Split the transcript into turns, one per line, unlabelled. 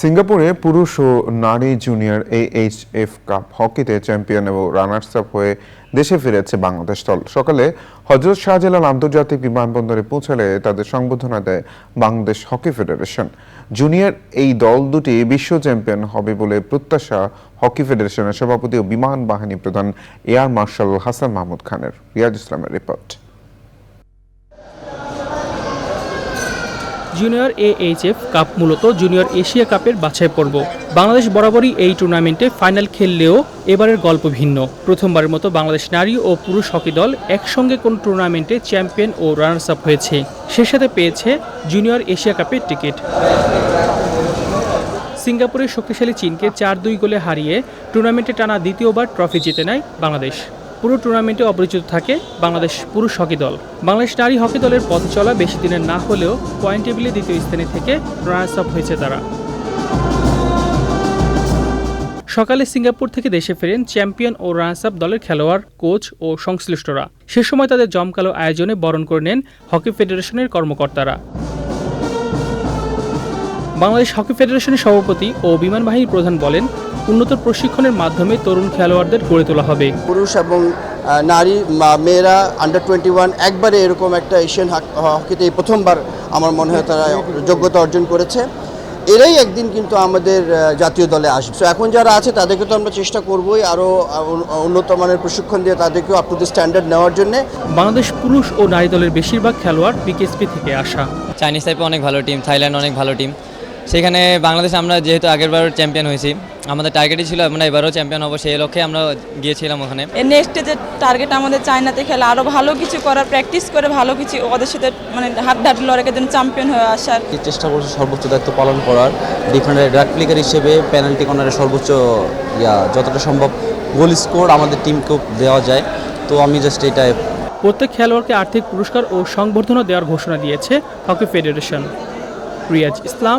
সিঙ্গাপুরে পুরুষ ও নারী জুনিয়র এএইচএফ কাপ হকিতে চ্যাম্পিয়ন এবং রানার্স আপ হয়ে দেশে ফিরেছে বাংলাদেশ দল। সকালে হজরত শাহজালাল আন্তর্জাতিক বিমানবন্দরে পৌঁছালে তাদের সংবর্ধনা দেয় বাংলাদেশ হকি ফেডারেশন। জুনিয়র এই দল দুটি বিশ্ব চ্যাম্পিয়ন হবে বলে প্রত্যাশা হকি ফেডারেশনের সভাপতি ও বিমান বাহিনী প্রধান এয়ার মার্শাল হাসান মাহমুদ খানের। রিয়াজ ইসলামের রিপোর্ট।
জুনিয়র এএইচএফ কাপ মূলত জুনিয়র এশিয়া কাপের বাছাই পর্ব। বাংলাদেশ বরাবরই এই টুর্নামেন্টে ফাইনাল খেললেও এবারের গল্প ভিন্ন। প্রথমবারের মতো বাংলাদেশ নারী ও পুরুষ হকি দল একসঙ্গে কোন টুর্নামেন্টে চ্যাম্পিয়ন ও রানার্স আপ হয়েছে, সে সাথে পেয়েছে জুনিয়র এশিয়া কাপের টিকিট। সিঙ্গাপুরের শক্তিশালী চীনকে চার দুই গোলে হারিয়ে টুর্নামেন্টে টানা দ্বিতীয়বার ট্রফি জিতে নেয় বাংলাদেশ। পুরো টুর্নামেন্টে অপরিচিত থাকে বাংলাদেশ পুরুষ হকি দল। বাংলাদেশ নারী হকি দলের পথ চলা বেশি দিনের না হলেও পয়েন্ট টেবিলে দ্বিতীয় স্থানে থেকে রানার্স আপ হয়েছে তারা। সকালে সিঙ্গাপুর থেকে দেশে ফেরেন চ্যাম্পিয়ন ও রানার্স আপ দলের খেলোয়াড়, কোচ ও সংশ্লিষ্টরা। সে সময় তাদের জমকালো আয়োজনে বরণ করে নেন হকি ফেডারেশনের কর্মকর্তারা। বাংলাদেশ হকি ফেডারেশনের সভাপতি ও বিমান বাহিনীর প্রধান বলেন উন্নত প্রশিক্ষণের মাধ্যমে তরুণ খেলোয়াড়দের গড়ে তোলা হবে।
পুরুষ এবং নারী মেয়েরা আন্ডার টোয়েন্টি ওয়ান একবারে এরকম একটা এশিয়ান হাক- হকিতে এই প্রথমবার আমার মনে হয় তারা যোগ্যতা অর্জন করেছে। এরাই একদিন কিন্তু আমাদের জাতীয় দলে আসবে। তো এখন যারা আছে তাদেরকে তো আমরা চেষ্টা করবোই আরও উন্নত মানের প্রশিক্ষণ দিয়ে তাদেরকেও আপ টু দি স্ট্যান্ডার্ড নেওয়ার জন্যে।
বাংলাদেশ পুরুষ ও নারী দলের বেশিরভাগ খেলোয়াড় বিকেএসপি থেকে আসা।
চাইনিজ টাইপে অনেক ভালো টিম থাইল্যান্ড অনেক ভালো টিম সেখানে বাংলাদেশ আমরা যেহেতু আগেরবার চ্যাম্পিয়ন হয়েছি আমাদের টার্গেটই ছিল আমরা এবারও চ্যাম্পিয়ন হব সেই লক্ষ্যে আমরা গিয়েছিলাম ওখানে।
নেক্সটে যে টার্গেট আমাদের চায়নাতে খেলা আরও ভালো কিছু করার প্র্যাকটিস করে ভালো কিছু ওদের সাথে মানে হাত ডাট লড়াইকে যেন চ্যাম্পিয়ন হয়ে আসার।
কি চেষ্টা করছে সর্বোচ্চ দায়িত্ব পালন করার? ডিফেন্ডারের প্লেয়ার হিসেবে পেনাল্টি কর্নারে সর্বোচ্চ ইয়া যতটা সম্ভব গোল স্কোর আমাদের টিমকেও দেওয়া যায়। তো আমি জাস্ট এটা
প্রত্যেক খেলোয়াড়কে আর্থিক পুরস্কার ও সংবর্ধনা দেওয়ার ঘোষণা দিয়েছে hockey federation. Riaz Islam